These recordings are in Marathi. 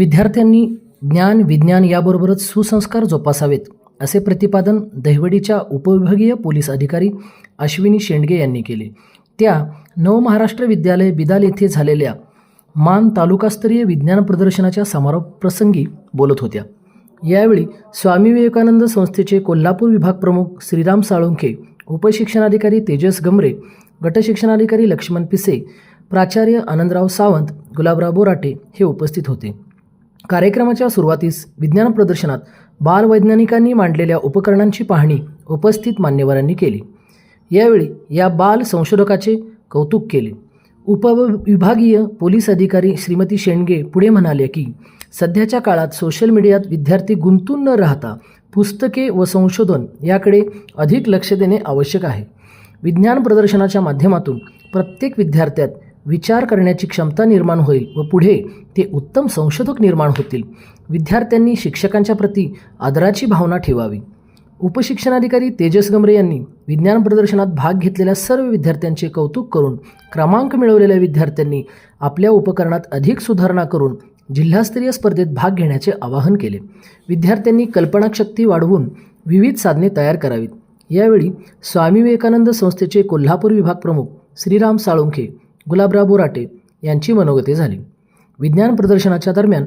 विद्यार्थ्यांनी ज्ञान विज्ञान याबरोबरच सुसंस्कार जोपासावेत असे प्रतिपादन दहिवडीच्या उपविभागीय पोलीस अधिकारी अश्विनी शेंडगे यांनी केले. त्या नवमहाराष्ट्र विद्यालय बिदाल येथे झालेल्या मान तालुकास्तरीय विज्ञान प्रदर्शनाच्या समारोप प्रसंगी बोलत होत्या. यावेळी स्वामी विवेकानंद संस्थेचे कोल्हापूर विभाग प्रमुख श्रीराम साळुंखे उपशिक्षणाधिकारी तेजस गमरे गटशिक्षणाधिकारी लक्ष्मण पिसे प्राचार्य आनंदराव सावंत गुलाबराव बोराटे हे उपस्थित होते. कार्यक्रमाच्या सुरुवातीस विज्ञान प्रदर्शनात बालवैज्ञानिकांनी मांडलेल्या उपकरणांची पाहणी उपस्थित मान्यवरांनी केली. यावेळी या बाल संशोधकाचे कौतुक केले. उपविभागीय पोलीस अधिकारी श्रीमती शेंडगे पुढे म्हणाले की सध्याच्या काळात सोशल मीडियात विद्यार्थी गुंतून न राहता पुस्तके व संशोधन याकडे अधिक लक्ष देणे आवश्यक आहे. विज्ञान प्रदर्शनाच्या माध्यमातून प्रत्येक विद्यार्थ्यात विचार करण्याची क्षमता निर्माण होईल व पुढे ते उत्तम संशोधक निर्माण होतील. विद्यार्थ्यांनी शिक्षकांच्या प्रती आदराची भावना ठेवावी. उपशिक्षणाधिकारी तेजस गमरे यांनी विज्ञान प्रदर्शनात भाग घेतलेल्या सर्व विद्यार्थ्यांचे कौतुक करून क्रमांक मिळवलेल्या विद्यार्थ्यांनी आपल्या उपकरणात अधिक सुधारणा करून जिल्हास्तरीय स्पर्धेत भाग घेण्याचे आवाहन केले. विद्यार्थ्यांनी कल्पनाशक्ती वाढवून विविध साधने तयार करावीत. यावेळी स्वामी विवेकानंद संस्थेचे कोल्हापूर विभाग प्रमुख श्रीराम साळुंखे गुलाबराव बोराटे यांची मनोगते झाली. विज्ञान प्रदर्शनाच्या दरम्यान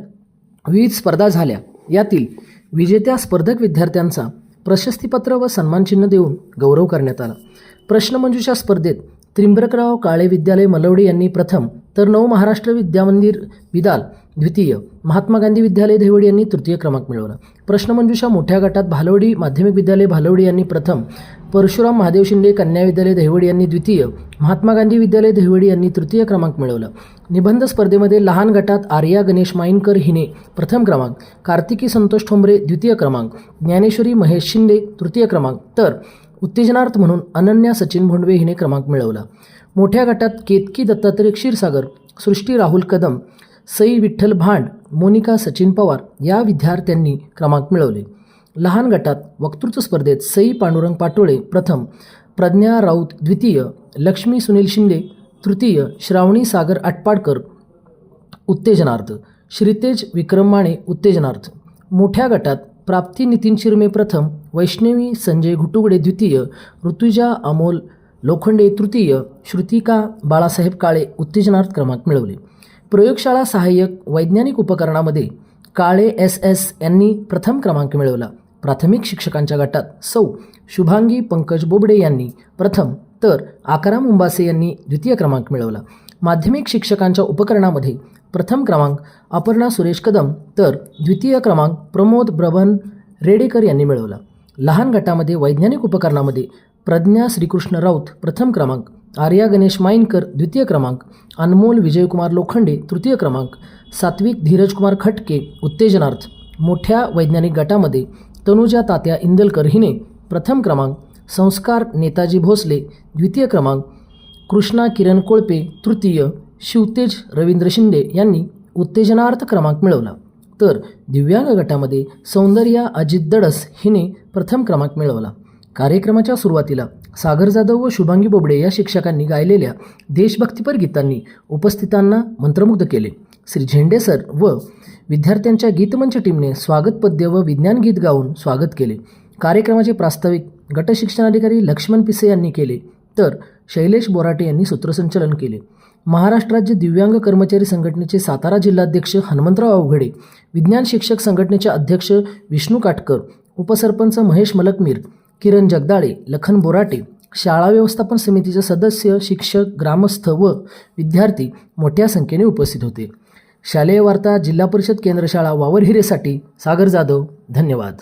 विविध स्पर्धा झाल्या. यातील विजेत्या स्पर्धक विद्यार्थ्यांचा प्रशस्तीपत्र व सन्मानचिन्ह देऊन गौरव करण्यात आला. प्रश्नमंजुषा स्पर्धेत त्रिंबकराव काळे विद्यालय मलवडे यांनी प्रथम तर नऊ महाराष्ट्र विद्यामंदिर विदाल द्वितीय महात्मा गांधी विद्यालय देवडी यांनी तृतीय क्रमांक मिळवला. प्रश्नमंजुषा मोठ्या गटात भालवडी माध्यमिक विद्यालय भालवडी यांनी प्रथम परशुराम महादेव शिंदे कन्या विद्यालय देवडी यांनी द्वितीय महात्मा गांधी विद्यालय देवडी यांनी तृतीय क्रमांक मिळवला. निबंध स्पर्धेमध्ये लहान गटात आर्या गणेश माईनकर हिने प्रथम क्रमांक कार्तिकी संतोष ठोंबरे द्वितीय क्रमांक ज्ञानेश्वरी महेश शिंदे तृतीय क्रमांक. तर उत्तेजनार्थ म्हणून अनन्या सचिन भोंडवे हिने क्रमांक मिळवला. मोठ्या गटात केतकी दत्तात्रय क्षीरसागर सृष्टी राहुल कदम सई विठ्ठल भांड मोनिका सचिन पवार या विद्यार्थ्यांनी क्रमांक मिळवले. लहान गटात वक्तृत्व स्पर्धेत सई पांडुरंग पाटोळे प्रथम प्रज्ञा राऊत द्वितीय लक्ष्मी सुनील शिंदे तृतीय श्रावणी सागर आटपाडकर उत्तेजनार्थ श्रीतेज विक्रम माने उत्तेजनार्थ. मोठ्या गटात प्राप्ती नितीन शिरमे प्रथम वैष्णवी संजय घुटुगडे द्वितीय ऋतुजा अमोल लोखंडे तृतीय श्रुतिका बाळासाहेब काळे उत्तेजनार्थ क्रमांक मिळवले. प्रयोगशाळा सहाय्यक वैज्ञानिक उपकरणामध्ये काळे एस एस यांनी प्रथम क्रमांक मिळवला. प्राथमिक शिक्षकांच्या गटात सौ शुभांगी पंकज बोबडे यांनी प्रथम तर आकाराम उंबासे यांनी द्वितीय क्रमांक मिळवला. माध्यमिक शिक्षकांच्या उपकरणामध्ये प्रथम क्रमांक अपर्णा सुरेश कदम तर द्वितीय क्रमांक प्रमोद ब्रभन रेडेकर यांनी मिळवला. लहान गटामध्ये वैज्ञानिक उपकरणामध्ये प्रज्ञा श्रीकृष्ण राऊत प्रथम क्रमांक आर्या गणेश माईनकर द्वितीय क्रमांक अनमोल विजयकुमार लोखंडे तृतीय क्रमांक सात्विक धीरजकुमार खटके उत्तेजनार्थ मोठ्या वैज्ञानिक गटामध्ये तनुजा तात्या इंदलकर हिने प्रथम क्रमांक संस्कार नेताजी भोसले द्वितीय क्रमांक कृष्णा किरण कोळपे तृतीय शिवतेज रवींद्र शिंदे यांनी उत्तेजनार्थ क्रमांक मिळवला. तर दिव्यांग गटामध्ये सौंदर्या अजित दडस हिने प्रथम क्रमांक मिळवला. कार्यक्रमाच्या सुरुवातीला सागर जाधव व शुभांगी बोबडे या शिक्षकांनी गायलेल्या देशभक्तीपर गीतांनी उपस्थितांना मंत्रमुग्ध केले. श्री झेंडे सर व विद्यार्थ्यांच्या गीतमंच टीमने स्वागत पद्य व विज्ञान गीत गाऊन स्वागत केले. कार्यक्रमाचे प्रास्ताविक गटशिक्षणाधिकारी लक्ष्मण पिसे यांनी केले. तर शैलेश बोराटे यांनी सूत्रसंचलन केले. महाराष्ट्र राज्य दिव्यांग कर्मचारी संघटनेचे सातारा जिल्हाध्यक्ष हनुमंतराव अवघडे विज्ञान शिक्षक संघटनेचे अध्यक्ष विष्णू काटकर उपसरपंच महेश मलकमीर किरण जगदाळे लखन बोराटे शाळा व्यवस्थापन समितीचे सदस्य शिक्षक ग्रामस्थ व विद्यार्थी मोठ्या संख्येने उपस्थित होते. शालेय वार्ता जिल्हा परिषद केंद्र शाळा वावरहिरेसाठी सागर जाधव धन्यवाद.